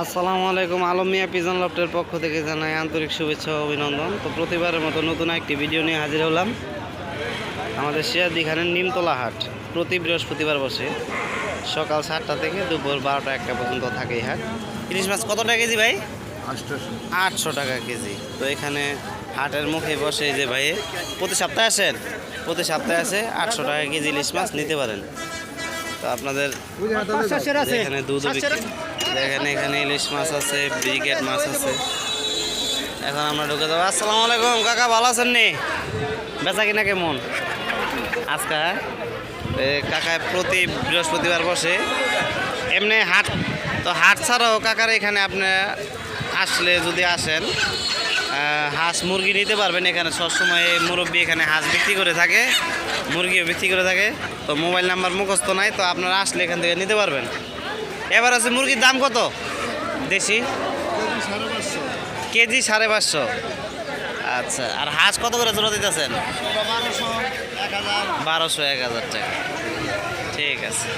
আসসালামু আলাইকুম আলম মিয়া পিজন লফটের পক্ষ থেকে জানাই আন্তরিক শুভেচ্ছা অভিনন্দন। তো প্রতিবারের মতো নতুন একটি ভিডিও নিয়ে হাজির হলাম আমাদের সিরাজদিখানের নিমতলা হাট। প্রতি বৃহস্পতিবার বসে। সকাল সাতটা থেকে দুপুর বারোটা একটা পর্যন্ত থাকে এই হাট। ইলিশ মাছ কত টাকা কেজি ভাই? আটশো টাকা কেজি। তো এখানে হাটের মুখে বসে যে ভাই প্রতি সপ্তাহে আসেন প্রতি সপ্তাহে আসে আটশো টাকা কেজি ইলিশ মাছ নিতে পারেন। তো আপনাদের এখানে দুধ দেখেন এখানে ইলিশ মাছ আছে ব্রিগেড মাছ আছে। এখন আমরা ঢুকে যাব। আসসালামু আলাইকুম কাকা ভালো আছেন নি? বেচা কিনা কেমন? আজকে এ, কাকা প্রতি বৃহস্পতিবার বসে। এমনি হাট তো হাট ছাড়াও কাকার এখানে আপনি আসলে যদি আসেন হাঁস মুরগি নিতে পারবেন এখানে। সবসময় মুরব্বী এখানে হাঁস বিক্রি করে থাকে মুরগিও বিক্রি করে থাকে। তো মোবাইল নাম্বার মুখস্থ নাই তো আপনারা আসলে এখান থেকে নিতে পারবেন। এবার আছে মুরগির দাম কত? দেশি? কেজি সাড়ে পাঁচশো। আচ্ছা আর হাঁস কত করে জোড়া দিতেছেন? বারোশো, এক হাজার টাকা। ঠিক আছে।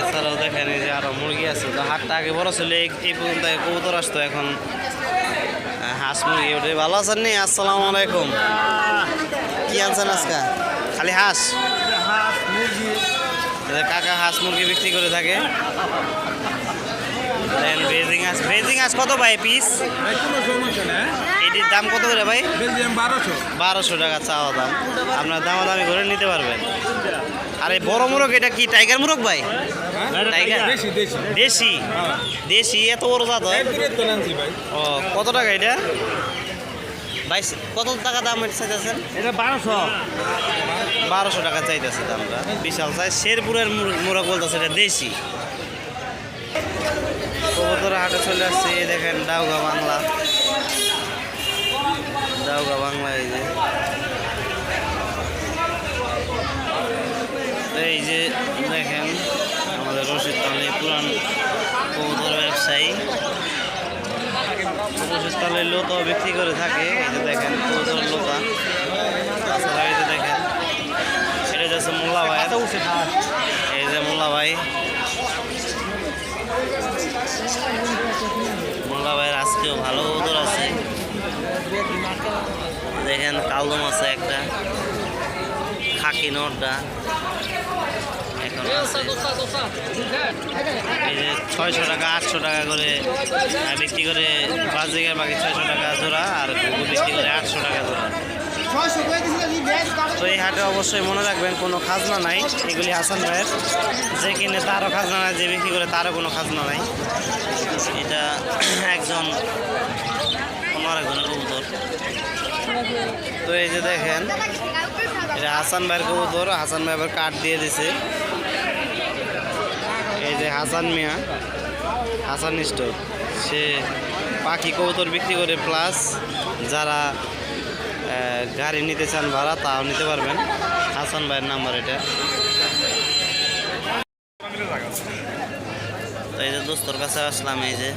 এছাড়াও দেখেন এই যে আরও মুরগি আছে, তো হাটটা আগে বড় ছিল, এই পর্যন্ত কবুতর আসতো, এখন হাঁস মুরগি ওঠে ভালো আছেন নি? আসসালামু আলাইকুম। কি আনছেন আজকে? খালি হাঁস? এই যে কাকা হাঁস মুরগি বিক্রি করে থাকে। দেন বেজিং হাঁস। বেজিং হাঁস কত ভাই পিস এটির দাম কত করে ভাই? বারোশো টাকা চাওয়া দাম। আপনার দামাদামি করে নিতে পারবেন। আর বড় মুরগ এটা কি টাইগার মুরগ ভাই? টাইগার দেশি দেশি। দেশি? এত বড় জাত? হয় ও কত টাকা এটা? বাইশ কত টাকা দাম চাইতেছেন? এটা বারোশো। বারোশো টাকা চাইতেছে দামটা। বিশাল সাইজ শেরপুরের মুর- মুরগ বলতেছে এটা দেশি। কবুতর হাটে চলে আসছে দেখেন ডাউগা বাংলা। ডাউগা বাংলা এই যে। এই যে দেখেন আমাদের রশিদ তালে পুরান কবুতর ব্যবসায়ী। তালে লোতা বিক্রি করে থাকে এই দেখেন কবুতর লোতা। তাছাড়া এই দেখেন এটা হচ্ছে মোল্লা ভাই। এই যে মোল্লা ভাই। মোল্লা ভাইয়ের আজকেও ভালো কবুতর আছে। দেখেন কালদম আছে একটা। খাকি নটটা এখন এই যে ছয়শো টাকা আটশো টাকা করে বিক্রি করে বাজিকার বাকি ছয়শো টাকা জোড়া আর ঘুঘু বিক্রি করে আটশো টাকা জোড়া। তো। এই হাটে অবশ্যই মনে রাখবেন কোনো খাজনা নাই এগুলি হাসান ভাইয়ের। যে কিনে তারও খাজনা নাই যে বিক্রি করে তারও কোনো খাজনা নাই। এটা একজন অন্য আরেকজনের কবুতর তো এই যে দেখেন এটা হাসান ভাইয়ের কবুতর, হাসান ভাই আবার কাঠ দিয়ে দিছে। এই যে হাসান মিয়া, হাসান স্টোর। সে পাখি কবুতর বিক্রি করে প্লাস যারা গাড়ি নিতে চান ভাড়া, তাও নিতে পারবেন। হাসান ভাইয়ের নাম্বার এটা। এই যে দোস্তর কাছে আসলাম, এই যে।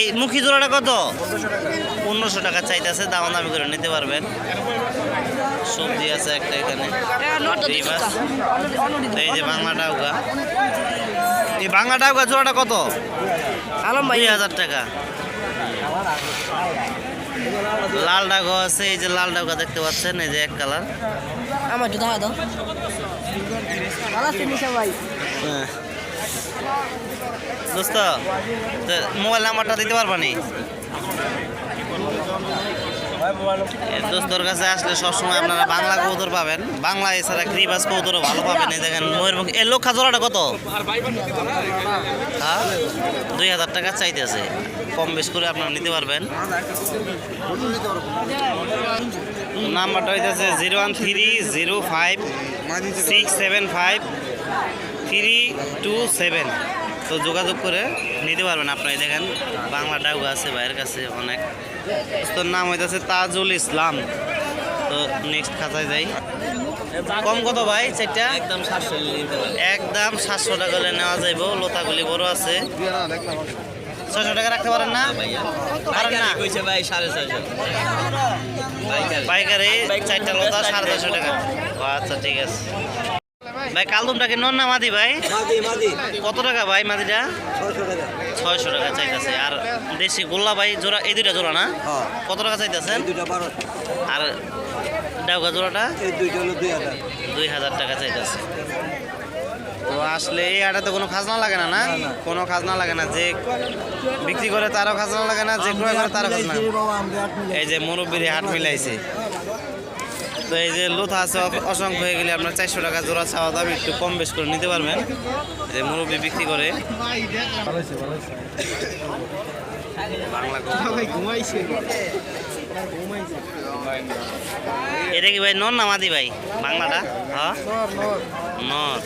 এই মুখী জোড়াটা কত? পনেরোশো টাকা। চাইতেছে দাম দামি করে নিতে পারবেন। সবজি আছে একটা এখানে। এই যে বাংলা ডাউকা। এই বাংলা ডাউকা জোড়াটা কত? আলম ভাই। হাজার টাকা। লাল ডাগো আছে এই যে লাল ডাগা দেখতে পাচ্ছেন এই যে এক কালার। আমার একটু দেখা দাও। ভাই। হ্যাঁ। দোস্ত মোবাইল নাম্বারটা দিতে পারবা নি? এ দোস্তর কাছে আসলে সবসময় আপনারা বাংলা কবুতর পাবেন। বাংলা এছাড়া ক্রিবাস কবুতরও ভালো পাবেন। এই দেখেন ময়ূরমুখ এর লক্ষা জোড়াটা কত? হ্যাঁ? দুই হাজার টাকা চাইতেছে। কম বেশ করে আপনারা নিতে পারবেন। নাম্বারটা হইতেছে zero one three zero five six seven five three two seven. তো যোগাযোগ করে নিতে পারবেন আপনারা দেখেন বাংলা ডাউগা আছে ভাইয়ের কাছে অনেক। তোর নাম হইতেছে তাজুল ইসলাম। তো নেক্সট খাতায় যাই। কম কত ভাই চারটা? একদম সাতশো একদম সাতশো টাকা করে নেওয়া যাইব। লতাগুলি বড় আছে। ছয়শো টাকা রাখতে পারেন না? পারেন না? ভাই সাড়ে ছয়শো। পাইকারি। চারটা লতা সাড়ে ছশো টাকা। আচ্ছা ঠিক আছে। ভাই কালদমটা কি নন না মাদি ভাই? মাদি মাদি। কত টাকা ভাই মাদিটা? ছয়শো টাকা। চাইতেছে। আর দেশি গোল্লা ভাই জোড়া এই দুইটা জোড়া না? হ্যাঁ। কত টাকা চাইতেছেন? আর ডাউকা জোড়াটা? এই দুইটা হলো দুই হাজার। টাকা চাইতেছে। তো আসলে এই আটাতে কোনো খাজনা লাগে না না। কোনো খাজনা লাগে না। যে বিক্রি করে তারও খাজনা লাগে না যে ক্রয় করে তারও খাজনা এই যে মুরব্বির হাট মিলাইছে। তো এই যে লোথা আছে অসংখ্য হয়ে গেলে আপনার চারশো টাকা জোড়া চাওয়া দাম একটু কম বেশ করে নিতে পারবেন। যে মুরব্বি বিক্রি করে। এটা কি ভাই নন না মাদি ভাই? বাংলাটা? হ্যাঁ? নর।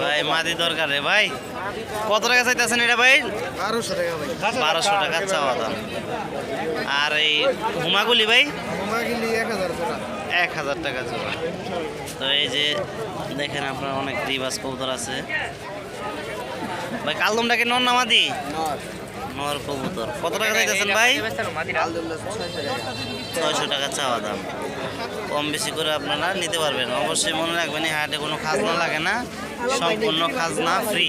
ভাই মাদি দরকার রে ভাই। কত টাকা চাইতেছেন এটা ভাই? বারোশো টাকা বারোশো টাকা চাওয়া দাম। আর এই হুমাগুলি ভাই? এক হাজার টাকা জোড়া। তো এই যে দেখেন আপনার অনেক রিবাস কবুতর আছে। ভাই কালদমটাকে নন নামাদি নর। কবুতর। কত টাকা চাইতেছেন ভাই? ছয়শো টাকা চাওয়া দাম। কম বেশি করে আপনারা নিতে পারবেন। অবশ্যই মনে রাখবেন এই হাটে কোনো খাজনা লাগে না। সম্পূর্ণ খাজনা ফ্রি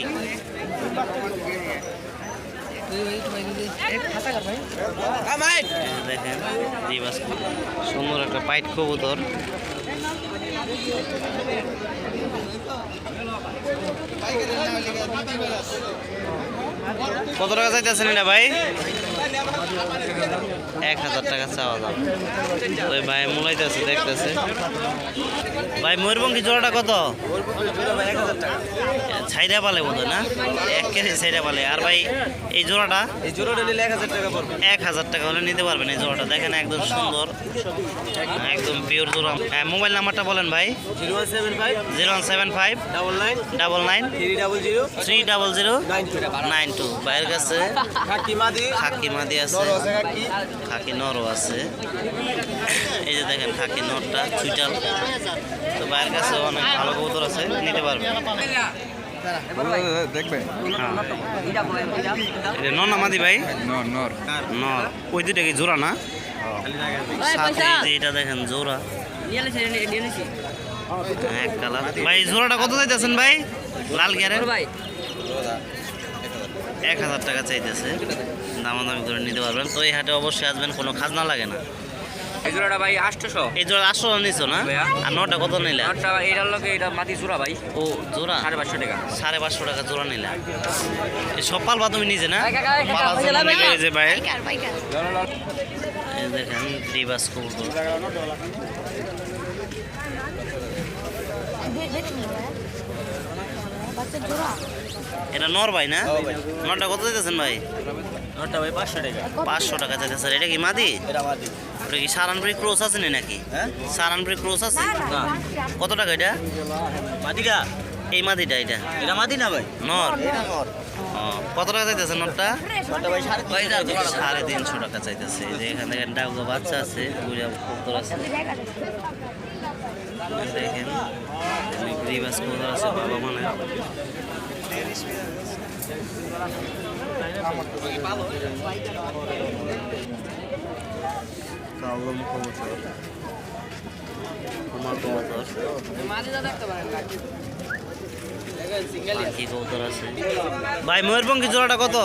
দেখেন সুন্দর একটা পাইট কবুতর। কত টাকা চাইতেছেন না ভাই? এক হাজার টাকা চাওয়া দাম ওই ভাই মোলাইতেছে দেখতেছে। ভাই ময়ূরপঙ্খী জোড়াটা কত? ছাইরা পালে বোধ না? এক কেজি ছাইরা পালে। আর ভাই এই জোড়াটা? এই জোড়াটা নিলে এক হাজার টাকা পড়বে। এক হাজার টাকা হলে নিতে পারবেন এই জোড়াটা। দেখেন একদম সুন্দর। একদম পিওর জোড়া। হ্যাঁ মোবাইল নাম্বারটা বলেন ভাই। Zero one seven five. Zero one seven five. Double nine double nine three double zero three double zero nine two nine কাছে? খাকি মাদি আছে। খাকি নরও আছে। এই যে দেখেন খাকি নরটা চুইটাল তো ভাইয়ের কাছে অনেক ভালো কবুতর আছে। নিতে পারবেন দেখবে হ্যাঁ নর না মাদি ভাই? নর নর নর ওই কি জোড়া না? সাথে এটা দেখেন জোড়া। এক কালার ভাই জোড়াটা কত চাইতেছেন ভাই? লাল গিয়ারের ভাই। এক হাজার টাকা চাইতেছে। দামাদামি করে নিতে পারবেন। তো এই হাটে অবশ্যই আসবেন কোনো খাজনা লাগে না। এই জোড়াটা ভাই আটশোশো। এই জোড়া আটশো নিছো না? আর নটা কত নিলে? নটটা এটার লোকে এটা মাটি জোড়া ভাই। ও জোড়া? সাড়ে পাঁচশো টাকা। সাড়ে পাঁচশো টাকা জোড়া নিলে। এই সব পালবা তুমি নিজে না? যে ভাই। দেখেন ডিবাস কবুতর। এটা নর ভাই না? নটা কত দিতেছেন ভাই? নরটা ভাই পাঁচশো টাকা। পাঁচশো টাকা চাইতেছে এটা কি মাদি? এটা কি সারানপুরি ক্রোস আছে নি নাকি? হ্যাঁ? সারানপুরি ক্রোস আছে? কত টাকা এটা? মাদিটা? এই মাদিটা এটা। এটা মাদি না ভাই? নর? এটা কত টাকা চাইতেছে নটটা নরটা ভাই সাড়ে তিনশো টাকা চাইতেছে। এই যে এখানে দেখেন ডাউগো বাচ্চা আছে আছে। দেখেন গ্রিবাস কবুতর আছে বাবা মানে কালম কবুতর আমার আছে ভাই জোড়াটা কত?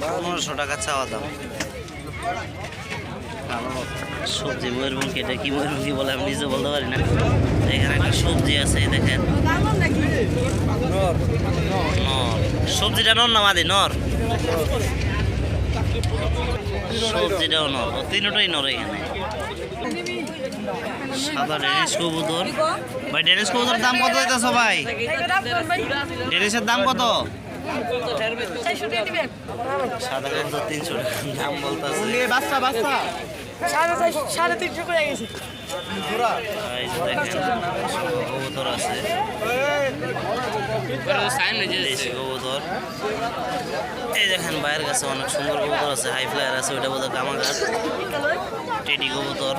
পনেরোশো টাকা চাওয়া দাম। সবজি ময়ূরপঙ্খী এটা কি ময়ূরপঙ্খী বলে আমি নিজে বলতে পারি না। এখানে একটা সবজি আছে দেখেন। সবজিটা নর না মাদি? নর। সবজিটাও নর। তিনটাই নর এখানে। সাদা ভাই, ডেনিস দাম কত ডেনিসের দাম কত? দাম সাড়ে তিনশো করে গেছে। দেখেন কবুতর আছে দেশি কবুতর এই দেখেন বাইরের কাছে অনেক সুন্দর কবুতর আছে হাই ফ্লায়ার আছে ওইটা বোধহয় কামাঘাট টেডি কবুতর।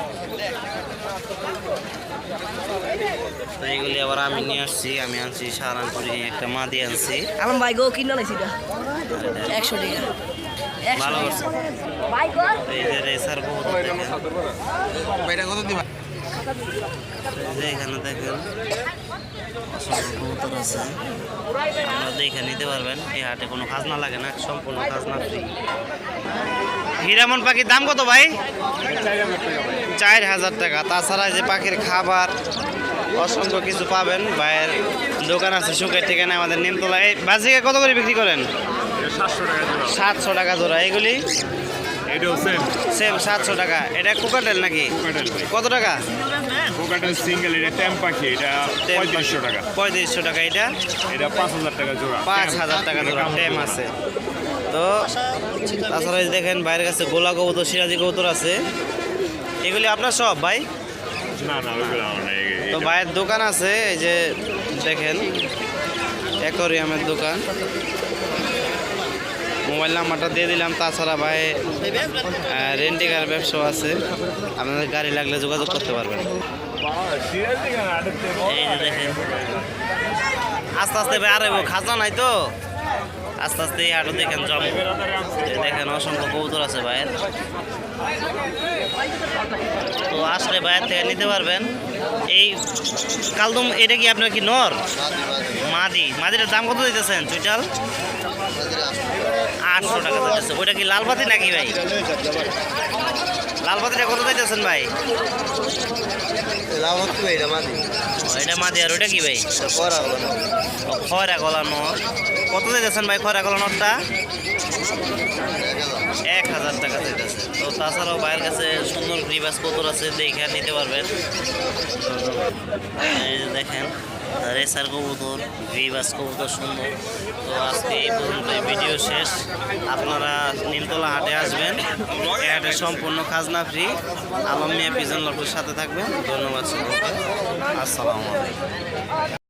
তো এইগুলি আবার আমি নিয়ে আসছি আমি আনছি সাহারানপুরি একটা মাদি আনছি। আমার ভাই গো কিনে এটা? একশো টাকা। ভালো করছে ভাই গো। এই যে রেসার ভাইটা কত দিবা? এখানে দেখেন অসংখ্য কবুতর আছে। আপনারা দেখে নিতে পারবেন এই হাটে কোনো খাজনা লাগে না সম্পূর্ণ খাজনা ফ্রি হিরামন পাখির দাম কত ভাই? চার হাজার টাকা। তাছাড়া এই যে পাখির খাবার অসংখ্য কিছু পাবেন। ভাইয়ের দোকান আছে সুখের ঠিকানা আমাদের নিমতলা এই বাজিকে কত করে বিক্রি করেন? সাতশো টাকা জোড়া। এগুলি? সেম সাতশো টাকা। এটা কুকাটেল নাকি? কোকাটেল কত টাকা? কোকাটেল সিঙ্গেল এটা ট্যাম পাখি এটা পঁয়ত্রিশশো টাকা। পঁয়ত্রিশশো টাকা এটা? এটা পাঁচ হাজার টাকা জোড়া। পাঁচ হাজার টাকা জোড়া। ট্যাম আছে। তো তাছাড়া দেখেন বাইরের কাছে গোলা কবুতর সিরাজি কবুতর আছে। এগুলি আপনার সব ভাই? না না তো ভাইয়ের দোকান আছে এই যে দেখেন অ্যাকোরিয়ামের দোকান। মোবাইল নাম্বারটা দিয়ে দিলাম তাছাড়া ভাই রেন্টিকার ব্যবসাও আছে। আপনাদের গাড়ি লাগলে যোগাযোগ করতে পারবেন। এই যে দেখেন। আস্তে আস্তে ভাই আরে খাজা নাই তো। আস্তে আস্তে এই হাটও দেখেন জম দেখেন অসংখ্য কবুতর আছে ভাইয়ের। তো আসলে বাইরে থেকে নিতে পারবেন। এই কালদম, এটা কি আপনার কি নর? মাদি। মাদিটার দাম কত দিতেছেন চুইটাল আটশো টাকা দিতেছে। ওইটা কি লালপাতি নাকি ভাই? লালপাতিটা কত দিতেছেন ভাই? এটা মাদি আর ওইটা কি ভাই? খয়রা গলা নর। কত দিতেছেন ভাই খয়রা গলা নরটা? এক হাজার টাকা দিতেছে। তো তাছাড়াও ভাইয়ের কাছে সুন্দর গ্রিবাস কতর আছে, দেখে নিতে পারবেন। দেখেন, রেসার কবুতর গ্রিবাস কবুতর সুন্দর। তো আজকে এই পর্যন্ত ভিডিও শেষ। আপনারা নিমতলা হাটে আসবেন হাটে সম্পূর্ণ খাজনা ফ্রি। আলম মিয়া পিজন লটের সাথে থাকবেন। ধন্যবাদ সকলকে আসসালামু আলাইকুম।